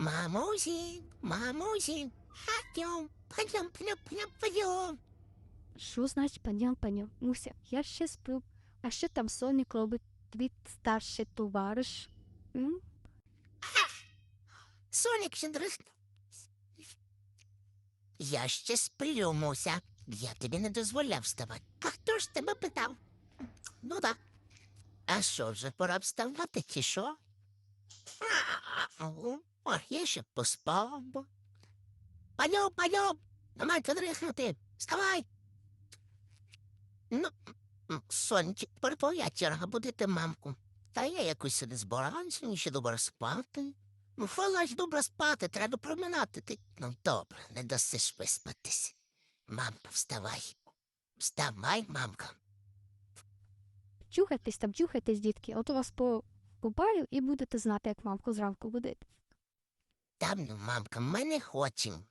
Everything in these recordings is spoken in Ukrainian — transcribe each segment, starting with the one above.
Мамусі, мамусі, пойдем, пойдем, пойдем, пойдем, пойдем. Що значить паньон паньон? Муся, я ще сплю. А що там Сонік робить? Твій старший товариш? М? Сонік ще дрихнув. Я ще сплю, Муся. Я тобі не дозволяв вставати. А хто ж тебе питав? Ну так. А що вже пора вставати, чи що? Ау, О, я ще поспав. бо. Паньом, паньом, намайка дрихнути. Вставай. Ну, сонечек, тепер твоя черга будити мамку. Та я якось не збираюся, мені ще добре спати. Ну, Фалач добре спати, треба проминати. Ти... Ну, добре, не дасиш виспатись. Мамка, вставай. Вставай, мамка. Чухайтесь там, чухайтесь, дітки. От у вас по купаю і будете знати, як мамку зранку будити. Там, ну, мамка, ми не хочемо.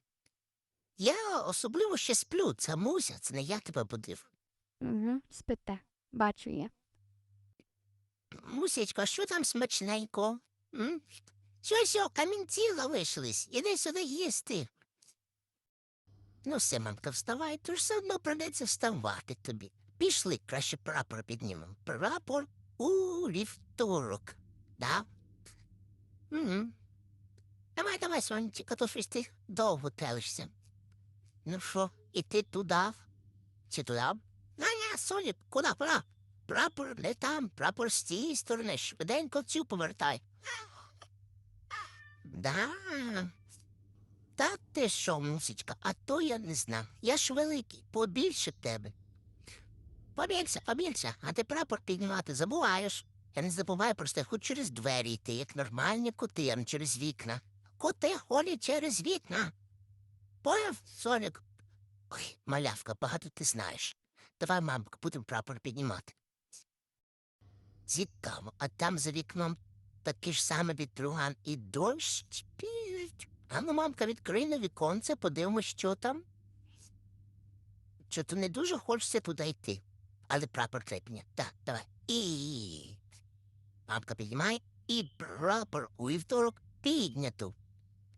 Я особливо ще сплю, це муся, це не я тебе будив. Угу, спите. Бачу я. Мусечко, що там смачненько? М? Що, камінці залишились, іди сюди їсти. Ну, все, мамка, вставай, то ж все одно придеться вставати тобі. Пішли, краще прапор піднімемо. Прапор у вівторок. Да? Угу. Давай, давай, сонечка, то щось ти довго телишся. Ну що, іти туди? Чи туди? А ні, Сонік, куди пора? Прапор не там, прапор з цієї сторони, швиденько цю повертай. Да. Та ти що, мусічка, а то я не знав. Я ж великий, побільше тебе. Побільше, побільше, а ти прапор піднімати забуваєш. Я не забуваю, просто я хочу через двері йти, як нормальні коти, а не через вікна. Коти ходять через вікна. Поняв, Сонік? Ой, малявка, багато ти знаєш. Давай, мамка, будемо прапор піднімати. Цікаво, а там за вікном такий ж самий вітруган і дощ підуть. А ну, мамка, відкрий на віконце, подивимось, що там. Що то не дуже хочеться туди йти. Але прапор треба підняти. Так, давай. І. Мамка піднімає, і прапор у вівторок піднято.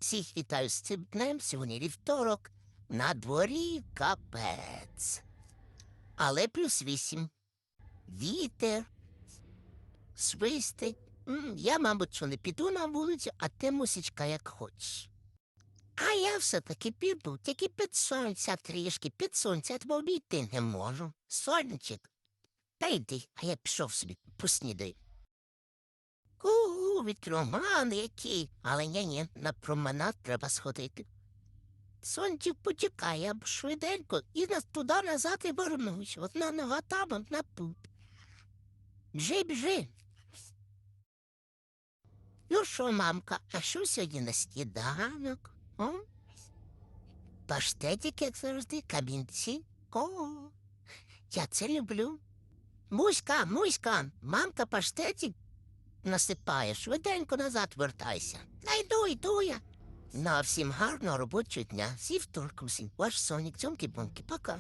Всіх вітаю з цим днем, сьогодні вівторок. На дворі капець. Але плюс вісім. Вітер. Свистить. Я, мабуть, що не піду на вулицю, а ти мусічка як хочеш. А я все-таки піду, тільки під сонця трішки, під сонця тебе обійти не можу. Сонечек. Та йди, а я пішов собі, поснідаю. У, вітроман який. Але ні, ні, на променад треба сходити. Сончик почекає, я б швиденько і нас туди назад і вернусь. Одна нога там, одна тут. Біжи, біжи. Ну що, мамка, а що сьогодні на сніданок? О? Паштетик, як завжди, камінці. О, я це люблю. Муська, муська, мамка паштетик насипає, швиденько назад вертайся. Найду, йду, я. Ну, всім гарного робочого дня. Сів туркусінь. Ваш сонік, цьомки-бомки, пока.